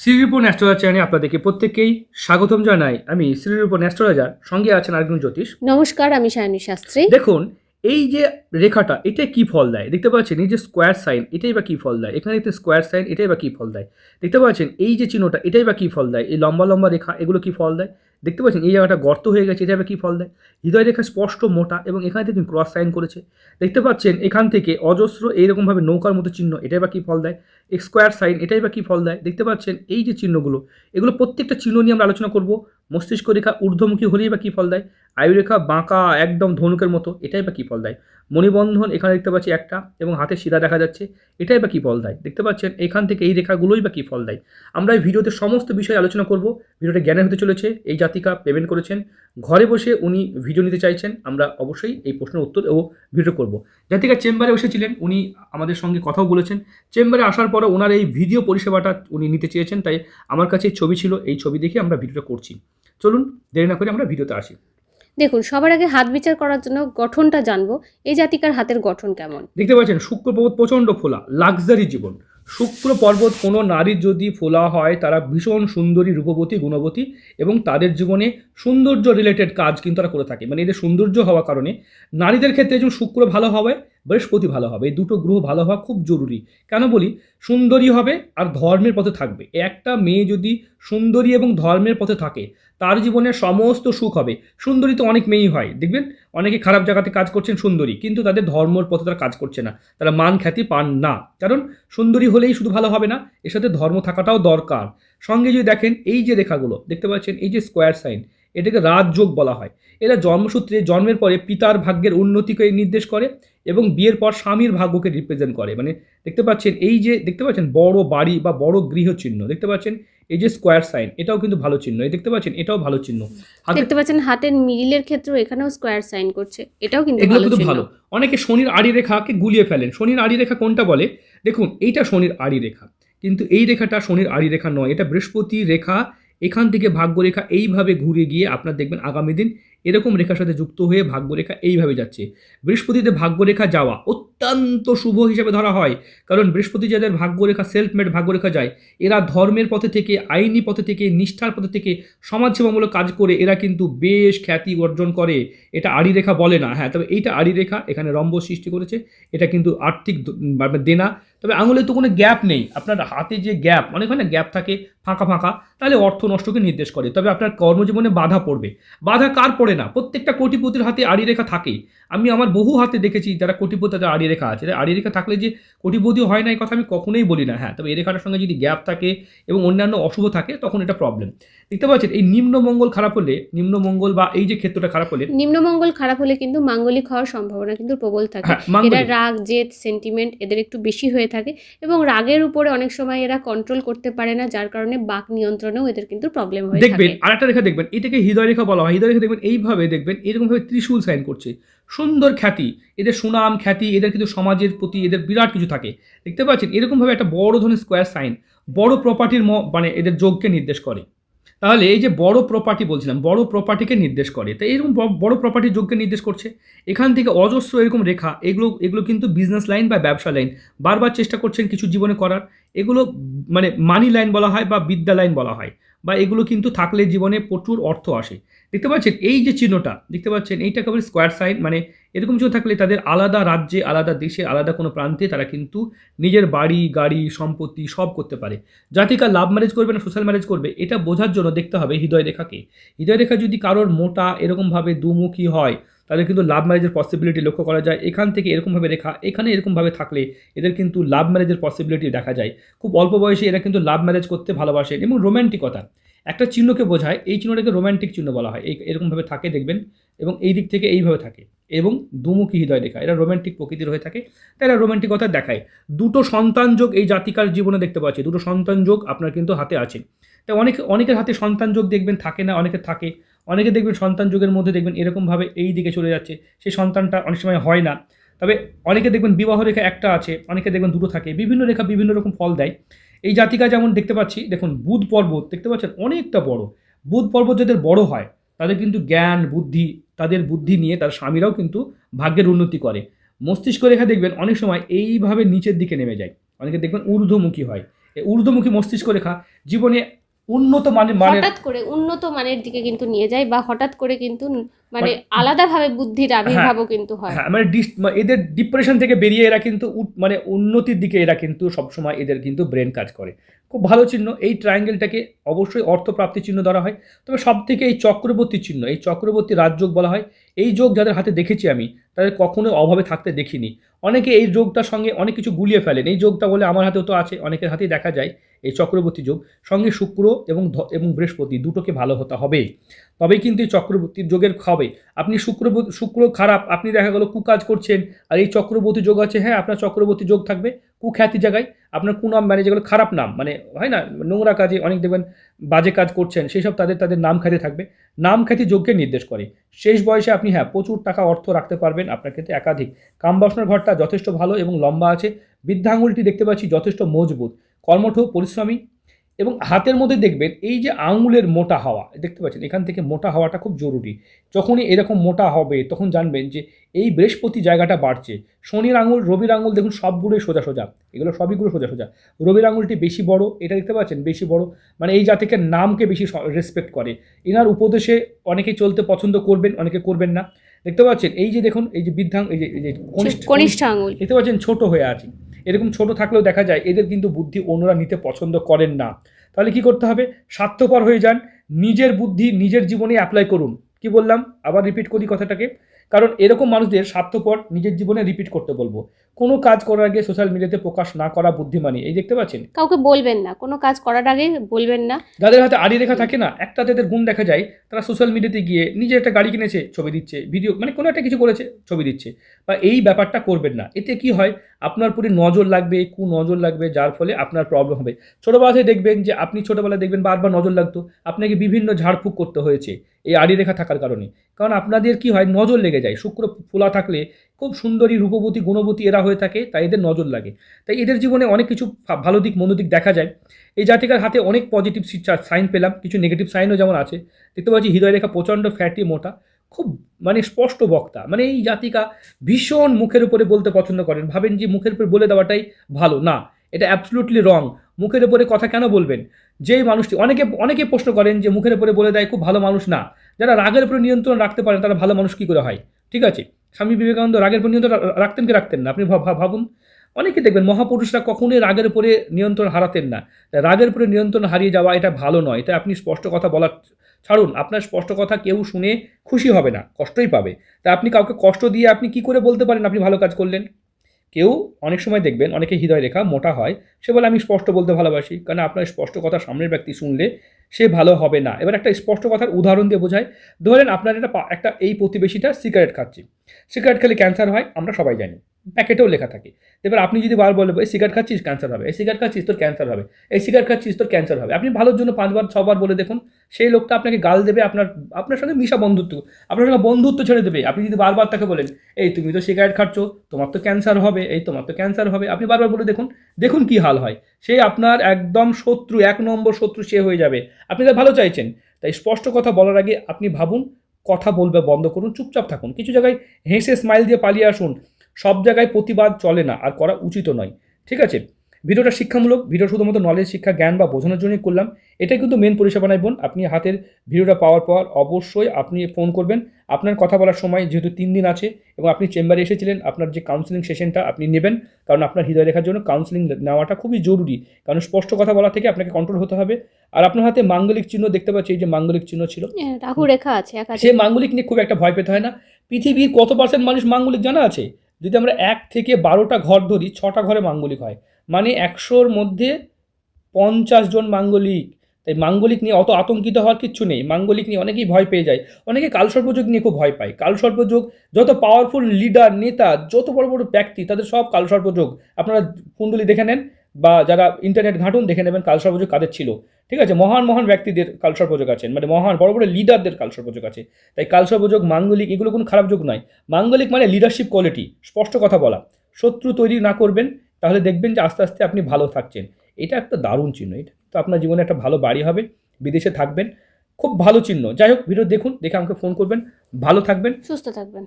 Shrirupan astrologer চ্যানেলে আপনাদেরকে প্রত্যেককেই স্বাগতম জানাই। আমি শ্রীরূপন অ্যাস্ট্রোলজার সঙ্গে আছেন আরেকজন জ্যোতিষ। নমস্কার আমি সায়নী শাস্ত্রী। দেখুন এই যে রেখাটা এটা কি ফল দেয়? দেখতে পাচ্ছেন এই যে স্কোয়ার সাইন এটাই বা কি ফল দেয়? এখানে দেখতে স্কোয়ার সাইন এটাই বা কি ফল দেয়? দেখতে পাচ্ছেন এই যে চিহ্নটা এটাই বা কি ফল দেয়? এই লম্বা লম্বা রেখা এগুলো কি ফল দেয়? দেখতে পাচ্ছেন এই জায়গাটা গর্ত হয়ে গেছে এটাই বা কি ফল দেয়? হৃদয় রেখা স্পষ্ট মোটা এবং এখানে দেখুন ক্রস সাইন করেছে। দেখতে পাচ্ছেন এখান থেকে অজস্র এইরকমভাবে নৌকার মতো চিহ্ন এটাই বা কি ফল দেয়? স্কোয়ার সাইন, এটাই বা কী ফল দেয়? দেখতে পাচ্ছেন এই যে চিহ্নগুলো, এগুলো প্রত্যেকটা চিহ্ন নিয়ে আমরা আলোচনা করব। মস্তিষ্ক রেখা ঊর্ধ্বমুখী হলেই বা কী ফল দেয়? আয়ুরেখা বাঁকা একদম ধনুকের মতো, এটাই বা কী ফল দেয়? মণিবন্ধন এখানে দেখতে পাচ্ছি একটা এবং হাতে শিরা দেখা যাচ্ছে, এটাই বা কী ফল দেয়? দেখতে পাচ্ছেন এখান থেকে এই রেখাগুলোই বা কী ফল দেয়? আমরা এই ভিডিওতে সমস্ত বিষয়ে আলোচনা করব, ভিডিওটা জ্ঞানের হতে চলেছে, এই জাতিকা পেমেন্ট করেছেন, ঘরে বসে উনি ভিডিও নিতে চাইছেন, আমরা অবশ্যই এই প্রশ্নের উত্তর ও ভিডিও করব। জাতিকা চেম্বারে এসেছিলেন উনি আমাদের সঙ্গে কথাও বলেছেন, চেম্বারে আসার পরে ওনার এই ভিডিও পরিষেবাটা উনি নিতে চেয়েছেন তাই আমার কাছে ছবি ছিল এই ছবি দেখে আমরা ভিডিওটা করছি। চলুন দেরি না করে আমরা ভিডিওতে আসি। দেখুন সবার আগে হাত বিচার করার জন্য গঠনটা জানব এই জাতিকার হাতের গঠন কেমন? দেখতে পাচ্ছেন শুক্র পর্বত প্রচণ্ড ফোলা লাক্সারি জীবন। শুক্র পর্বত কোনো নারীর যদি ফোলা হয় তারা ভীষণ সুন্দরী রূপবতী গুণবতী এবং তাদের জীবনে সৌন্দর্য রিলেটেড কাজ কিন্তু তারা করে থাকে। মানে এদের সৌন্দর্য হওয়ার কারণে নারীদের ক্ষেত্রে যেমন শুক্র ভালো হবে বৃহস্পতি ভালো হবে, এই দুটো গ্রহ ভালো হওয়া খুব জরুরি। কেন বলি? সুন্দরী হবে আর ধর্মের পথে থাকবে। একটা মেয়ে যদি সুন্দরী এবং ধর্মের পথে থাকে, তার জীবনে সমস্ত সুখ হবে। সুন্দরী তো অনেক মেয়েই হয়, দেখবেন? অনেকে খারাপ জায়গাতে কাজ করছেন সুন্দরী, কিন্তু তাদের ধর্মর পথে তারা কাজ করছে না। তারা মান খ্যাতি পান না। কারণ সুন্দরী হলেই শুধু ভালো হবে না, এর সাথে ধর্ম থাকাটাও দরকার। সঙ্গে যদি দেখেন এই যে রেখাগুলো, দেখতে পাচ্ছেন এই যে স্কোয়ার সাইন এটাকে রাজযোগ বলা হয়। এরা জন্মসূত্রে জন্মের পরে পিতার ভাগ্যের উন্নতিকে নির্দেশ করে এবং বিয়ের পর স্বামীর ভাগ্যকে রিপ্রেজেন্ট করে। মানে দেখতে পাচ্ছেন এই যে দেখতে পাচ্ছেন বড় বাড়ি বা বড় গৃহ চিহ্ন দেখতে পাচ্ছেন এই যে স্কোয়ার সাইন এটাও কিন্তু ভালো চিহ্ন। এই দেখতে পাচ্ছেন এটাও ভালো চিহ্ন। দেখতে পাচ্ছেন হাতের মিডিলের ক্ষেত্রেও এখানেও স্কোয়ার সাইন করছে। এটাও কিন্তু এগুলো ভালো কিন্তু। ভালো। অনেকে শনির আড়ি রেখাকে গুলিয়ে ফেলেন। শনির আড়ি রেখা কোনটা বলে? দেখুন এইটা শনির আড়ি রেখা কিন্তু এই রেখাটা শনির আড়ি রেখা নয়। এটা বৃহস্পতি রেখা এখান থেকে ভাগ্যরেখা এইভাবে ঘুরে গিয়ে আপনার দেখবেন আগামী দিন এরকম রেখার সাথে যুক্ত হয়ে ভাগ্যরেখা এইভাবে যাচ্ছে। বৃহস্পতিতে ভাগ্যরেখা যাওয়া অত্যন্ত শুভ হিসেবে ধরা হয়। কারণ বৃহস্পতি যাদের ভাগ্যরেখা সেলফ মেড ভাগ্যরেখা যায়, এরা ধর্মের পথে থেকে, আইনি পথে থেকে, নিষ্ঠার পথে থেকে সমাজসেবামূলক কাজ করে এরা কিন্তু বেশ খ্যাতি অর্জন করে। এটা আড়ি রেখা বলে না। হ্যাঁ তবে এইটা আড়ি রেখা এখানে রম্ব সৃষ্টি করেছে। এটা কিন্তু আর্থিক মানে দেনা। তবে আঙুলে তো কোনো গ্যাপ নেই। আপনার হাতে যে গ্যাপ অনেক হয় না গ্যাপ থাকে ফাঁকা ফাঁকা তাহলে অর্থ নষ্টকে নির্দেশ করে। তবে আপনার কর্মজীবনে বাধা পড়বে। বাধা কার পড়ে না? প্রত্যেকটা কোটিপতির হাতে আড়ি রেখা থাকে আমি আমার বহু হাতে দেখেছি যারা কোটিপতি তাদের আড়ি রেখা আছে। আড়ি রেখা থাকলে যে কোটিপতি হয় না এই কথা আমি কখনোই বলি না। হ্যাঁ তবে এই রেখাটার সঙ্গে যদি গ্যাপ থাকে এবং অন্যান্য অশুভ থাকে তখন এটা প্রবলেম দেখতে পাচ্ছেন এই নিম্নমঙ্গল খারাপ হলে নিম্নমঙ্গল বা এই যে ক্ষেত্রটা খারাপ হলে নিম্নমঙ্গল খারাপ হলে কিন্তু মাঙ্গলিক হওয়ার সম্ভাবনা কিন্তু প্রবল থাকে। হ্যাঁ রাগ জেদ সেন্টিমেন্ট এদের একটু বেশি হয়ে থাকে এবং রাগের উপরে অনেক সময় এরা কন্ট্রোল করতে পারে না যার কারণে বাক নিয়ন্ত্রণেও এদের কিন্তু প্রবলেম হয়ে দেখবেন আর আরেকটা রেখা দেখবেন এটাকে হৃদয় রেখা বলা হয়। হৃদয় রেখা দেখবেন এইভাবে দেখবেন এরকমভাবে ত্রিশূল সাইন করছে। সুন্দর খ্যাতি এদের সুনাম খ্যাতি এদের কিন্তু সমাজের প্রতি এদের বিরাট কিছু থাকে। দেখতে পাচ্ছেন এরকমভাবে একটা বড় ধরনের স্কোয়ার সাইন বড় প্রপার্টির মানে এদের যোগকে নির্দেশ করে। তাহলে এই যে বড় প্রপার্টি বলছিলাম, বড় প্রপার্টিকে নির্দেশ করে। তাই এরকম বড় প্রপার্টি যোগকে নির্দেশ করছে। এখান থেকে অজস্র এরকম রেখা, এগুলো এগুলো কিন্তু বিজনেস লাইন বা ব্যবসা লাইন বারবার চেষ্টা করছেন কিছু জীবনে করার। এগুলো মানে মানি লাইন বলা হয় বা বিদ্যা লাইন বলা হয়। বা এগুলো কিন্তু থাকলে জীবনে প্রচুর অর্থ আসে। দেখতে পাচ্ছেন এই যে চিহ্নটা, দেখতে পাচ্ছেন এইটা কেবল স্কোয়ার সাইন মানে এরকম চিহ্ন থাকলে তাদের আলাদা রাজ্যে, আলাদা দেশে, আলাদা কোনো প্রান্তে তারা কিন্তু নিজের বাড়ি, গাড়ি, সম্পত্তি সব করতে পারে। জাতিকা লাভ ম্যারেজ করবে না সোশ্যাল ম্যারেজ করবে, এটা বোঝার জন্য দেখতে হবে হৃদয় রেখাকে হৃদয় রেখা যদি কারোর মোটা, এরকমভাবে দুমুখী হয় তাদের কিন্তু লাভ ম্যারেজের পসিবিলিটি লক্ষ্য করা যায়। এখান থেকে এরকমভাবে রেখা, এখানে এরকমভাবে থাকলে এদের কিন্তু লাভ ম্যারেজের পসিবিলিটি দেখা যায়। খুব অল্প বয়সে এরা কিন্তু লাভ ম্যারেজ করতে ভালোবাসেন এবং রোম্যান্টিকতা একটা চিহ্নকে বোঝায়, এই চিহ্নটাকে রোম্যান্টিক চিহ্ন বলা হয়। এই এরকমভাবে থাকে দেখবেন এবং এই দিক থেকে এইভাবে থাকে এবং দুমুখী হৃদয় রেখা। এরা রোম্যান্টিক প্রকৃতির হয়ে থাকে, তাই এরা রোম্যান্টিকতা দেখায়। দুটো সন্তান যোগ এই জাতিকার জীবনে দেখতে পাচ্ছি দুটো সন্তান যোগ আপনার কিন্তু হাতে আছে। তাই অনেক, অনেকের হাতে সন্তান যোগ দেখবেন, থাকে না, অনেকের থাকে। অনেকে দেখবেন সন্তান যুগের মধ্যে দেখবেন এরকমভাবে এই দিকে চলে যাচ্ছে, সেই সন্তানটা অনেক সময় হয় না। তবে অনেকে দেখবেন বিবাহ রেখা একটা আছে, অনেকে দেখবেন দুটো থাকে, বিভিন্ন রেখা বিভিন্ন রকম ফল দেয়। এই জাতিকা যেমন দেখতে পাচ্ছি, দেখুন বুধ পর্বত দেখতে পাচ্ছেন অনেকটা বড়। বুধ পর্বত যাদের বড় হয়, তাদের কিন্তু জ্ঞান, বুদ্ধি, তাদের বুদ্ধি নিয়ে তার স্বামীরাও কিন্তু ভাগ্যের উন্নতি করে। মস্তিষ্ক রেখা দেখবেন অনেক সময় এইভাবে নিচের দিকে নেমে যায়। অনেকে দেখবেন ঊর্ধ্বমুখী হয়। এই ঊর্ধ্বমুখী মস্তিষ্ক রেখা জীবনে উন্নত মানের মানের হঠাৎ করে উন্নত মানের দিকে কিন্তু নিয়ে যায় বা হঠাৎ করে কিন্তু মানে আলাদাভাবে বুদ্ধির আবির্ভাবও কিন্তু হয়। হ্যাঁ মানে মানে এদের ডিপ্রেশন থেকে বেরিয়ে এরা কিন্তু উট- মানে উন্নতির দিকে এরা কিন্তু সবসময় এদের কিন্তু ব্রেন কাজ করে। খুব ভালো চিহ্ন। এই ট্রায়াঙ্গেলটাকে অবশ্যই অর্থপ্রাপ্তি চিহ্ন ধরা হয়। তবে সব থেকে এই চক্রবর্তী চিহ্ন, এই চক্রবর্তী রাজযোগ বলা হয়, এই যোগ যাদের হাতে দেখেছি আমি, তাদের কখনোই অভাবে থাকতে দেখিনি। অনেকে এই যোগটার সঙ্গে অনেক কিছু গুলিয়ে ফেলেন। এই যোগটা বলে আমার হাতেও তো আছে, অনেকের হাতেই দেখা যায় এই চক্রবর্তী যোগ। সঙ্গে শুক্র এবং এবং বৃহস্পতি দুটোকে ভালো হতে হবে। তবেই কিন্তু এই চক্রবর্তীর যোগের হবে। আপনি শুক্র শুক্র খারাপ, আপনি দেখা গেল কুকাজ করছেন, আর এই চক্রবর্তী যোগ আছে হ্যাঁ আপনার চক্রবর্তী যোগ থাকবে। কুখ্যাতি জায়গায় আপনার কুনাম মানে যেগুলো খারাপ নাম মানে হয় না, নোংরা কাজে অনেক দেখবেন বাজে কাজ করছেন, সেই সব তাদের তাদের নাম খ্যাতি থাকবে। নাম খ্যাতি যোগ্যের নির্দেশ করে। শেষ বয়সে আপনি হ্যাঁ প্রচুর টাকা অর্থ রাখতে পারবেন আপনার ক্ষেত্রে একাধিক। কামবাসনার ঘরটা যথেষ্ট ভালো এবং লম্বা আছে। বৃদ্ধাঙ্গুলটি দেখতে পাচ্ছি যথেষ্ট মজবুত। কর্মঠ, পরিশ্রমী এবং হাতের মধ্যে দেখবেন এই যে আঙুলের মোটা হাওয়া দেখতে পাচ্ছেন এখান থেকে মোটা হওয়াটা খুব জরুরি। যখনই এরকম মোটা হবে তখন জানবেন যে এই বৃহস্পতি জায়গাটা বাড়ছে। শনির আঙুল রবির আঙুল দেখুন সবগুলোই সোজা সোজা এগুলো সবইগুলো সোজা সোজা। রবির আঙুলটি বেশি বড় এটা দেখতে পাচ্ছেন বেশি বড় মানে এই জাতিকের নামকে বেশি রেসপেক্ট করে। এনার উপদেশে অনেকেই চলতে পছন্দ করবেন অনেকে করবেন না। দেখতে পাচ্ছেন এই যে দেখুন এই যে বৃদ্ধাং এই যে এই যে কনিষ্ঠ কনিষ্ঠ আঙুল। দেখতে পাচ্ছেন ছোট হয়ে আছে। এরকম ছোট থাকলেও দেখা যায় এদের কিন্তু বুদ্ধি অন্যরা নিতে পছন্দ করেন না। তাহলে কি করতে হবে? স্বার্থপর হয়ে যান। নিজের বুদ্ধি নিজের জীবনে অ্যাপ্লাই করুন। কি বললাম? আবার রিপিট করি কথাটাকে। কারণ এরকম মানুষদের স্বার্থপর নিজের জীবনে রিপিট করতে বলব। কোনো কাজ করার আগে সোশ্যাল মিডিয়াতে প্রকাশ না করা বুদ্ধিমানী এই দেখতে পাচ্ছেন? কাউকে বলবেন না কোনো কাজ করার আগে বলবেন না। যাদের হাতে আড়ি রেখা থাকে না একটা তাদের গুণ দেখা যায় তারা সোশ্যাল মিডিয়াতে গিয়ে নিজে একটা গাড়ি কিনেছে ছবি দিচ্ছে ভিডিও মানে কোনো একটা কিছু করেছে ছবি দিচ্ছে। বা এই ব্যাপারটা করবেন না। এতে কি হয়? আপনার প্রতি নজর লাগবে কু নজর লাগবে যার ফলে আপনার প্রবলেম হবে। ছোটোবেলাতে দেখবেন যে আপনি ছোটোবেলায় দেখবেন বারবার নজর লাগতো। আপনাকে বিভিন্ন ঝাড়ফুঁক করতে হয়েছে। আড়ি রেখা থাকার কারণে। কারণ আপনাদের কি হয়, নজর লেগে যায়। শুক্র ফোলা থাকলে খুব সুন্দরী রূপবতী, গুণবতী এরা হয়ে থাকে, তাই এদের নজর লাগে। তাই এদের জীবনে অনেক কিছু ভালো দিক, মন্দ দিক দেখা যায়। এই জাতিকার হাতে অনেক পজিটিভ সাইন পেলাম। কিছু নেগেটিভ সাইনও যেমন আছে। দেখতে পাচ্ছি হৃদয় রেখা প্রচণ্ড ফ্যাটি মোটা। খুব মানে স্পষ্ট বক্তা। মানে এই জাতিকা ভীষণ মুখের উপরে বলতে পছন্দ করেন। ভাবেন যে মুখের উপরে বলে দেওয়াটাই ভালো। না, এটা অ্যাবসলুটলি রং মুখের উপরে কথা কেন বলবেন? যেই মানুষটি, অনেকে অনেকে প্রশ্ন করেন যে মুখের উপরে বলে দেয় খুব ভালো মানুষ না। যারা রাগের উপরে নিয়ন্ত্রণ রাখতে পারেন, তারা ভালো মানুষ কী করে হয়? ঠিক আছে? স্বামী বিবেকানন্দ রাগের উপর নিয়ন্ত্রণ রাখতেন কি রাখতেন না? আপনি ভাব- ভাব- ভাবুন। অনেকে দেখবেন মহাপুরুষরা কখনোই রাগের উপরে নিয়ন্ত্রণ হারাতেন না। রাগের উপরে নিয়ন্ত্রণ হারিয়ে যাওয়া এটা ভালো নয়। এটা আপনি স্পষ্ট কথা বলার, ছাড়ুন, আপনার স্পষ্ট কথা কেউ শুনে খুশি হবে না, কষ্টই পাবে। তা আপনি কাউকে কষ্ট দিয়ে আপনি কি করে বলতে পারেন আপনি ভালো কাজ করলেন? কেউ অনেক সময় দেখবেন, অনেকে হৃদয় রেখা মোটা হয়, সে বলে, আমি স্পষ্ট বলতে ভালোবাসি। কারণ আপনার স্পষ্ট কথা সামনের ব্যক্তি শুনলে সে ভালো হবে না। এবার একটা স্পষ্ট কথার উদাহরণ দিয়ে বোঝায় ধরেন আপনার একটা একটা এই প্রতিবেশীটা সিগারেট খাচ্ছে। সিগারেট খেলে ক্যান্সার হয়, আমরা সবাই জানি। প্যাকেটেও লেখা থাকে। এবার আপনি যদি বার বলে, এই সিগারেট খাচ্ছিস? ক্যান্সার হবে। এই সিগারেট খাচ্ছিস? তোর ক্যান্সার হবে। এই সিগারেট খাচ্ছিস? তোর ক্যান্সার হবে। আপনি ভালোর জন্য পাঁচবার, ছবার বলে দেখুন, সেই লোকটা আপনাকে গাল দেবে, আপনার আপনার সঙ্গে মিশা বন্ধুত্ব, আপনার সঙ্গে বন্ধুত্ব ছেড়ে দেবে। আপনি যদি বারবার তাকে বলেন, এই তুমি তো সিগারেট খাচ্ছ, তোমার তো ক্যান্সার হবে। এই তোমার তো ক্যান্সার হবে। আপনি বারবার বলে দেখুন দেখুন কি হাল হয়। সে আপনার একদম শত্রু, এক নম্বর শত্রু সে হয়ে যাবে। আপনি তার ভালো চাইছেন, তাই স্পষ্ট কথা বলার আগে আপনি ভাবুন, কথা বলবে বন্ধ করুন, চুপচাপ থাকুন। কিছু জায়গায় হেসে স্মাইল দিয়ে পালিয়ে আসুন। সব জায়গায় প্রতিবাদ চলে না আর করা উচিত নয়। ঠিক আছে? ভিডিওটা শিক্ষামূলক ভিডিও শুধুমাত্র নলেজ শিক্ষা জ্ঞান বা বোঝানোর জন্যই করলাম। এটাই কিন্তু মেন পরিষেবা নাই বোন। আপনি হাতের ভিডিওটা পাওয়ার পর অবশ্যই আপনি ফোন করবেন। আপনার কথা বলার সময় যেহেতু তিন দিন আছে এবং আপনি চেম্বারে এসেছিলেন আপনার যে কাউন্সিলিং সেশনটা আপনি নেবেন কারণ আপনার হৃদয় রেখার জন্য কাউন্সিলিং নেওয়াটা খুবই জরুরি। কারণ স্পষ্ট কথা বলা থেকে আপনাকে কন্ট্রোল হতে হবে। আর আপনার হাতে মাঙ্গলিক চিহ্ন দেখতে পাচ্ছি এই যে মাঙ্গলিক চিহ্ন ছিল। হ্যাঁ, রাহু রেখা আছে সে মাঙ্গলিক নিয়ে খুব একটা ভয় পেতে হয় না। পৃথিবীর কত পার্সেন্ট মানুষ মাঙ্গলিক জানা আছে? যদি আমরা এক থেকে বারোটা ঘর ধরি, ছটা ঘরে মাঙ্গলিক হয়। মানে একশোর মধ্যে পঞ্চাশ জন মাঙ্গলিক। তাই মাঙ্গলিক নিয়ে অত আতঙ্কিত হওয়ার কিচ্ছু নেই। মাঙ্গলিক নিয়ে অনেকেই ভয় পেয়ে যায়। অনেকে কালসর্পযোগ নিয়ে খুব ভয় পায়। কালসর্পযোগ যত পাওয়ারফুল লিডার নেতা, যত বড় বড় ব্যক্তি, তাদের সব কালসর্পযোগ আপনারা কুণ্ডলি দেখে নেন বা যারা ইন্টারনেট ঘাঁটুন, দেখে নেবেন কালসর্পযোগ কাদের ছিল। ঠিক আছে? মহান মহান ব্যক্তিদের কালসর কালসর্পযোগ আছেন মানে মহান, বড় বড় লিডারদের কালসর কালসর্পযোগ আছে। তাই কালসর্পযোগ মাঙ্গলিক, এগুলো কোনো খারাপ যোগ নয়। মাঙ্গলিক মানে লিডারশিপ কোয়ালিটি স্পষ্ট কথা বলা। শত্রু তৈরি না করবেন, তাহলে দেখবেন যে আস্তে আস্তে আপনি ভালো থাকছেন। এটা একটা দারুণ চিহ্ন। এটা তো আপনার জীবনে একটা ভালো বাড়ি হবে, বিদেশে থাকবেন। খুব ভালো চিহ্ন। যাই হোক, ভিডিও দেখুন, দেখে আমাকে ফোন করবেন। ভালো থাকবেন। সুস্থ থাকবেন।